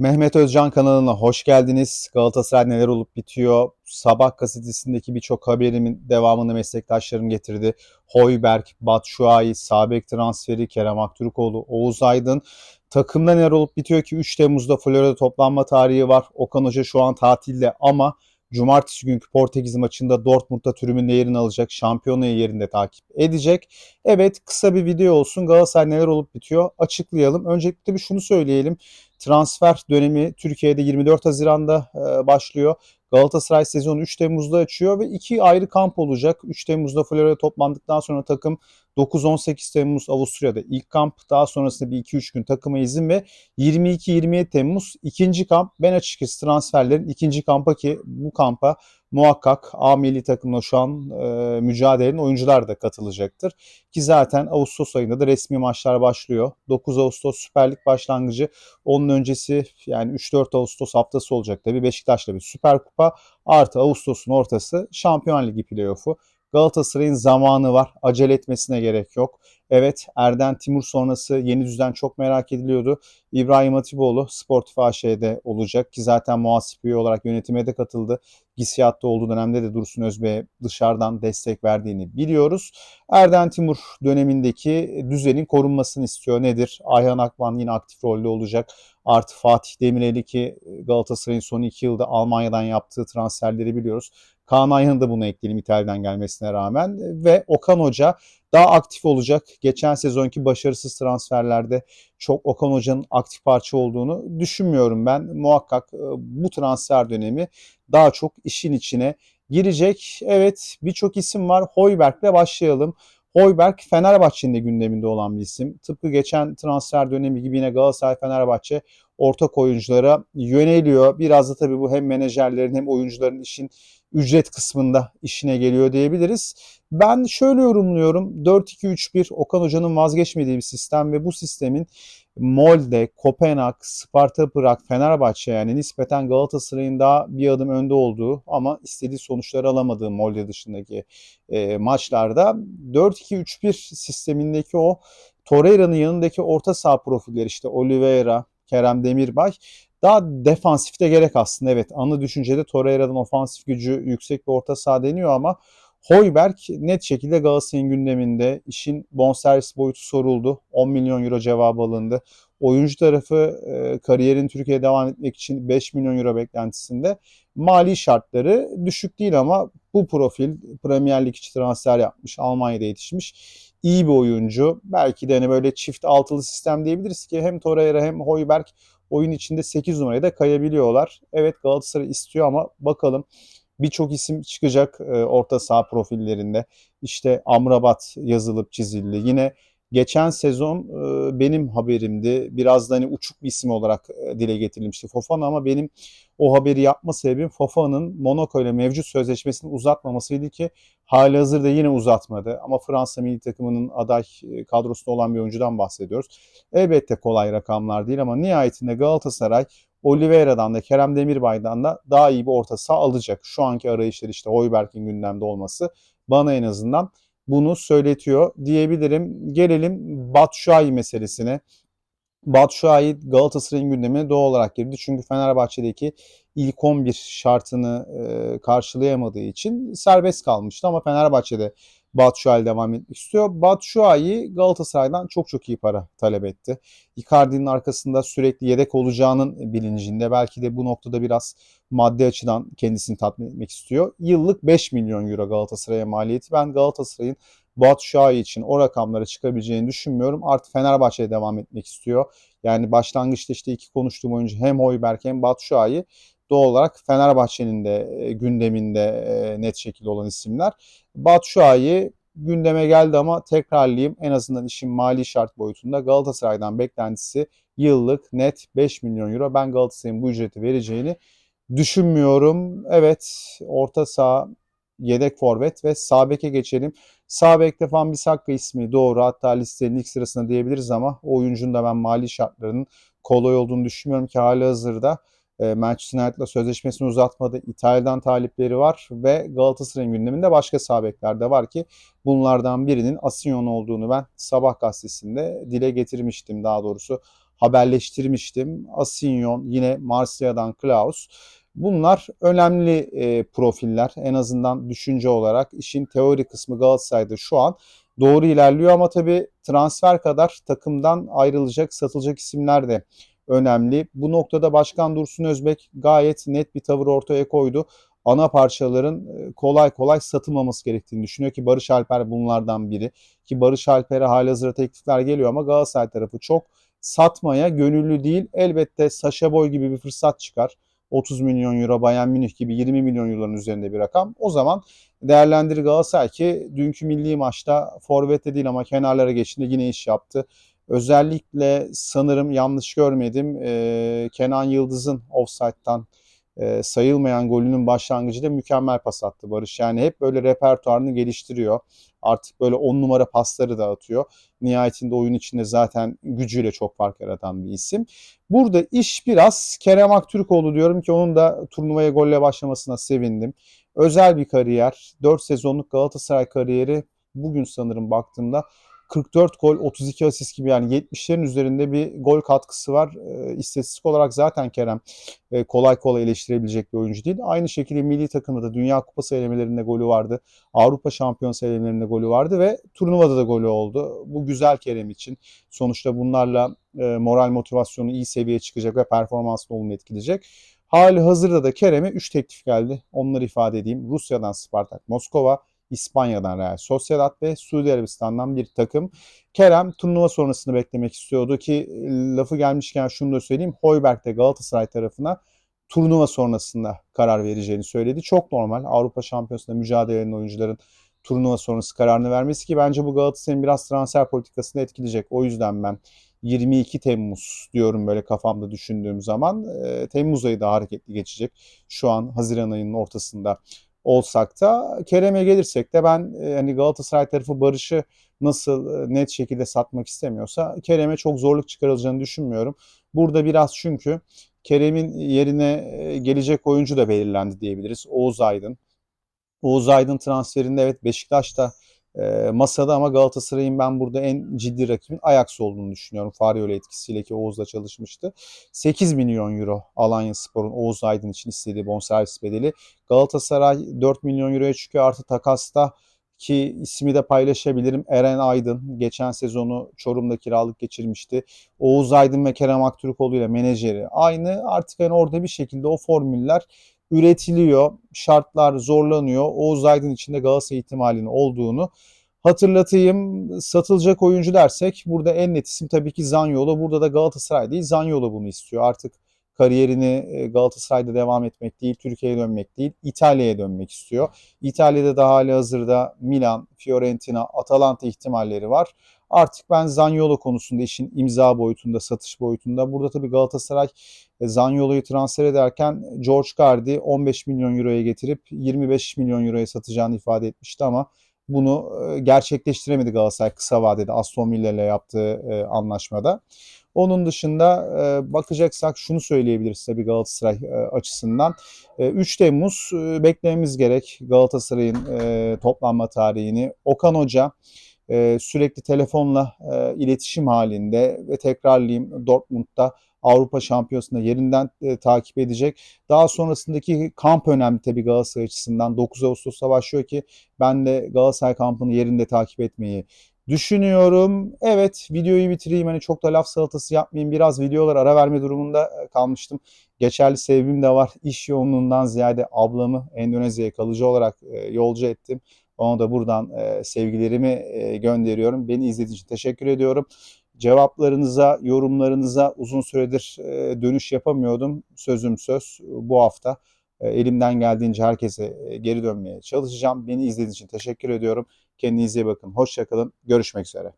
Mehmet Özcan kanalına hoş geldiniz. Galatasaray neler olup bitiyor? Sabah gazetesindeki birçok haberimin devamını meslektaşlarım getirdi. Hoyberg, Batshuayi, Sabek transferi, Kerem Aktürkoğlu, Oğuz Aydın. Takımda neler olup bitiyor ki 3 Temmuz'da Florida toplanma tarihi var. Okan Hoca şu an tatilde ama Cumartesi günkü Portekiz maçında Dortmund'da tribünde yerini alacak. Şampiyonayı yerinde takip edecek. Evet kısa bir video olsun. Galatasaray neler olup bitiyor açıklayalım. Öncelikle bir şunu söyleyelim. Transfer dönemi Türkiye'de 24 Haziran'da başlıyor. Galatasaray sezonu 3 Temmuz'da açıyor ve iki ayrı kamp olacak. 3 Temmuz'da Florya'da toplandıktan sonra takım 9-18 Temmuz Avusturya'da ilk kamp. Daha sonrasında bir 2-3 gün takıma izin ve 22-27 Temmuz ikinci kamp. Ben açıkçası transferlerin ikinci kampa ki bu kampa muhakkak A milli takımla şu an e, mücadelenin oyuncular da katılacaktır. Ki zaten Ağustos ayında da resmi maçlar başlıyor. 9 Ağustos Süper Lig başlangıcı. Onun öncesi yani 3-4 Ağustos haftası olacak tabii. Beşiktaş'la bir Süper Kupa artı Ağustos'un ortası Şampiyon Ligi playoff'u. Galatasaray'ın zamanı var. Acele etmesine gerek yok. Evet Erden Timur sonrası yeni düzen çok merak ediliyordu. İbrahim Hatipoğlu Sportif AŞ'de olacak ki zaten muhasip üye olarak yönetime de katıldı. Gisiyatta olduğu dönemde de Dursun Özbey'e dışarıdan destek verdiğini biliyoruz. Erden Timur dönemindeki düzenin korunmasını istiyor. Nedir? Ayhan Akman yine aktif rolde olacak. Artı Fatih Demirel'i ki Galatasaray'ın son iki yılda Almanya'dan yaptığı transferleri biliyoruz. Kaan Ayhan'ın da bunu ekleyelim İtalya'dan gelmesine rağmen. Ve Okan Hoca daha aktif olacak. Geçen sezonki başarısız transferlerde çok Okan Hoca'nın aktif parça olduğunu düşünmüyorum ben. Muhakkak e, bu transfer dönemi daha çok işin içine girecek. Evet birçok isim var. Hoiberg'le başlayalım. Hoiberg Fenerbahçe'nin de gündeminde olan bir isim. Tıpkı geçen transfer dönemi gibi yine Galatasaray Fenerbahçe ortak oyunculara yöneliyor. Biraz da tabii bu hem menajerlerin hem oyuncuların işin ücret kısmında işine geliyor diyebiliriz. Ben şöyle yorumluyorum. 4-2-3-1 Okan Hoca'nın vazgeçmediği bir sistem ve bu sistemin Molde, Kopenhag, Sparta Prag, Fenerbahçe yani nispeten Galatasaray'ın daha bir adım önde olduğu ama istediği sonuçları alamadığı Molde dışındaki e, maçlarda 4-2-3-1 sistemindeki o Torreira'nın yanındaki orta saha profilleri işte Oliveira, Kerem Demirbay daha defansifte gerek aslında. Evet ana düşüncede Torreira'nın ofansif gücü yüksek bir orta saha deniyor ama Hoiberg net şekilde Galatasaray'ın gündeminde. işin bonservis boyutu soruldu. 10 milyon euro cevabı alındı. Oyuncu tarafı e, kariyerin Türkiye'ye devam etmek için 5 milyon euro beklentisinde. Mali şartları düşük değil ama bu profil Premier Lig içi transfer yapmış. Almanya'da yetişmiş. İyi bir oyuncu. Belki de hani böyle çift altılı sistem diyebiliriz ki hem Torreira hem Hoiberg oyun içinde 8 numaraya da kayabiliyorlar. Evet Galatasaray istiyor ama bakalım birçok isim çıkacak e, orta saha profillerinde. İşte Amrabat yazılıp çizildi. Yine geçen sezon e, benim haberimdi. Biraz da hani uçuk bir isim olarak e, dile getirilmişti Fofana ama benim o haberi yapma sebebim Fofana'nın Monaco ile mevcut sözleşmesini uzatmamasıydı ki hali hazırda yine uzatmadı. Ama Fransa milli takımının aday e, kadrosunda olan bir oyuncudan bahsediyoruz. Elbette kolay rakamlar değil ama nihayetinde Galatasaray Oliveira'dan da Kerem Demirbay'dan da daha iyi bir orta saha alacak. Şu anki arayışlar işte Hoiberg'in gündemde olması bana en azından bunu söyletiyor diyebilirim. Gelelim Batshuayi meselesine. Batshuayi Galatasaray'ın gündemine doğal olarak girdi. Çünkü Fenerbahçe'deki ilk 11 şartını e, karşılayamadığı için serbest kalmıştı. Ama Fenerbahçe'de Batshuayi devam etmek istiyor. Batshuayi Galatasaray'dan çok çok iyi para talep etti. Icardi'nin arkasında sürekli yedek olacağının bilincinde. Belki de bu noktada biraz maddi açıdan kendisini tatmin etmek istiyor. Yıllık 5 milyon euro Galatasaray'a maliyeti. Ben Galatasaray'ın Batshuayi için o rakamlara çıkabileceğini düşünmüyorum. Artık Fenerbahçe'ye devam etmek istiyor. Yani başlangıçta işte iki konuştuğum oyuncu hem Hoiberg hem Batshuayi doğal olarak Fenerbahçe'nin de e, gündeminde e, net şekilde olan isimler. Batshuayi gündeme geldi ama tekrarlayayım en azından işin mali şart boyutunda Galatasaray'dan beklentisi yıllık net 5 milyon euro. Ben Galatasaray'ın bu ücreti vereceğini düşünmüyorum. Evet orta saha yedek forvet ve sağ beke geçelim. Sağ bekte Van Bissaka ismi doğru hatta listenin ilk sırasında diyebiliriz ama o oyuncunun da ben mali şartlarının kolay olduğunu düşünmüyorum ki hali hazırda e, Manchester United'la sözleşmesini uzatmadı. İtalya'dan talipleri var ve Galatasaray'ın gündeminde başka sağ bekler de var ki bunlardan birinin Asinyon olduğunu ben Sabah gazetesinde dile getirmiştim daha doğrusu haberleştirmiştim. Asinyon, yine Marsilya'dan Klaus. Bunlar önemli e, profiller. En azından düşünce olarak işin teori kısmı Galatasaray'da şu an doğru ilerliyor ama tabii transfer kadar takımdan ayrılacak, satılacak isimler de önemli. Bu noktada Başkan Dursun Özbek gayet net bir tavır ortaya koydu. Ana parçaların e, kolay kolay satılmaması gerektiğini düşünüyor ki Barış Alper bunlardan biri. Ki Barış Alper'e halihazırda teklifler geliyor ama Galatasaray tarafı çok satmaya gönüllü değil. Elbette Saşa Boy gibi bir fırsat çıkar. 30 milyon euro Bayern Münih gibi 20 milyon euroların üzerinde bir rakam. O zaman değerlendirir Galatasaray ki dünkü milli maçta forvette değil ama kenarlara geçtiğinde yine iş yaptı. Özellikle sanırım yanlış görmedim Kenan Yıldız'ın offside'dan e, sayılmayan golünün başlangıcı da mükemmel pas attı Barış. Yani hep böyle repertuarını geliştiriyor. Artık böyle on numara pasları da atıyor. Nihayetinde oyun içinde zaten gücüyle çok fark yaratan bir isim. Burada iş biraz Kerem Aktürkoğlu diyorum ki onun da turnuvaya golle başlamasına sevindim. Özel bir kariyer. 4 sezonluk Galatasaray kariyeri bugün sanırım baktığımda 44 gol, 32 asist gibi yani 70'lerin üzerinde bir gol katkısı var. E, istatistik olarak zaten Kerem e, kolay kolay eleştirebilecek bir oyuncu değil. Aynı şekilde milli takımda da Dünya Kupası elemelerinde golü vardı. Avrupa Şampiyonası elemelerinde golü vardı ve turnuvada da golü oldu. Bu güzel Kerem için. Sonuçta bunlarla e, moral motivasyonu iyi seviyeye çıkacak ve performansını olumlu etkileyecek. Hali hazırda da Kerem'e 3 teklif geldi. Onları ifade edeyim. Rusya'dan Spartak Moskova, İspanya'dan Real Sociedad ve Suudi Arabistan'dan bir takım. Kerem turnuva sonrasını beklemek istiyordu ki lafı gelmişken şunu da söyleyeyim. Hoiberg de Galatasaray tarafına turnuva sonrasında karar vereceğini söyledi. Çok normal. Avrupa Şampiyonası'nda mücadele eden oyuncuların turnuva sonrası kararını vermesi ki bence bu Galatasaray'ın biraz transfer politikasını etkileyecek. O yüzden ben 22 Temmuz diyorum böyle kafamda düşündüğüm zaman. E, Temmuz ayı da hareketli geçecek. Şu an Haziran ayının ortasında olsak da Kerem'e gelirsek de ben e, hani Galatasaray tarafı Barış'ı nasıl e, net şekilde satmak istemiyorsa Kerem'e çok zorluk çıkarılacağını düşünmüyorum. Burada biraz çünkü Kerem'in yerine e, gelecek oyuncu da belirlendi diyebiliriz. Oğuz Aydın. Oğuz Aydın transferinde evet Beşiktaş'ta e, masada ama Galatasaray'ın ben burada en ciddi rakibin Ajax olduğunu düşünüyorum. Farioli etkisiyle ki Oğuz'la çalışmıştı. 8 milyon euro Alanya Spor'un Oğuz Aydın için istediği bonservis bedeli. Galatasaray 4 milyon euroya çıkıyor artı takasta ki ismi de paylaşabilirim. Eren Aydın geçen sezonu Çorum'da kiralık geçirmişti. Oğuz Aydın ve Kerem Aktürkoğlu ile menajeri aynı. Artık yani orada bir şekilde o formüller üretiliyor. Şartlar zorlanıyor. Oğuz Aydın içinde Galatasaray ihtimalinin olduğunu hatırlatayım. Satılacak oyuncu dersek burada en net isim tabii ki Zanyolo. Burada da Galatasaray değil Zanyolo bunu istiyor. Artık kariyerini e, Galatasaray'da devam etmek değil, Türkiye'ye dönmek değil, İtalya'ya dönmek istiyor. İtalya'da da hali hazırda Milan, Fiorentina, Atalanta ihtimalleri var. Artık ben Zanyolo konusunda işin imza boyutunda, satış boyutunda. Burada tabii Galatasaray e, Zanyolo'yu transfer ederken George Gardi 15 milyon euroya getirip 25 milyon euroya satacağını ifade etmişti ama bunu e, gerçekleştiremedi Galatasaray kısa vadede Aston Villa ile yaptığı anlaşmada. Onun dışında e, bakacaksak şunu söyleyebiliriz tabii Galatasaray e, açısından. E, 3 Temmuz e, beklememiz gerek Galatasaray'ın e, toplanma tarihini. Okan Hoca e, sürekli telefonla e, iletişim halinde ve tekrarlayayım Dortmund'da Avrupa Şampiyonası'nda yerinden e, takip edecek. Daha sonrasındaki kamp önemli tabii Galatasaray açısından. 9 Ağustos'ta başlıyor ki ben de Galatasaray kampını yerinde takip etmeyi düşünüyorum. Evet videoyu bitireyim. Hani çok da laf salatası yapmayayım. Biraz videolar ara verme durumunda e, kalmıştım. Geçerli sebebim de var. İş yoğunluğundan ziyade ablamı Endonezya'ya kalıcı olarak e, yolcu ettim. Ona da buradan e, sevgilerimi gönderiyorum. Beni izlediğiniz için teşekkür ediyorum. Cevaplarınıza, yorumlarınıza uzun süredir dönüş yapamıyordum. Sözüm söz bu hafta elimden geldiğince herkese geri dönmeye çalışacağım. Beni izlediğiniz için teşekkür ediyorum. Kendinize iyi bakın. Hoşçakalın. Görüşmek üzere.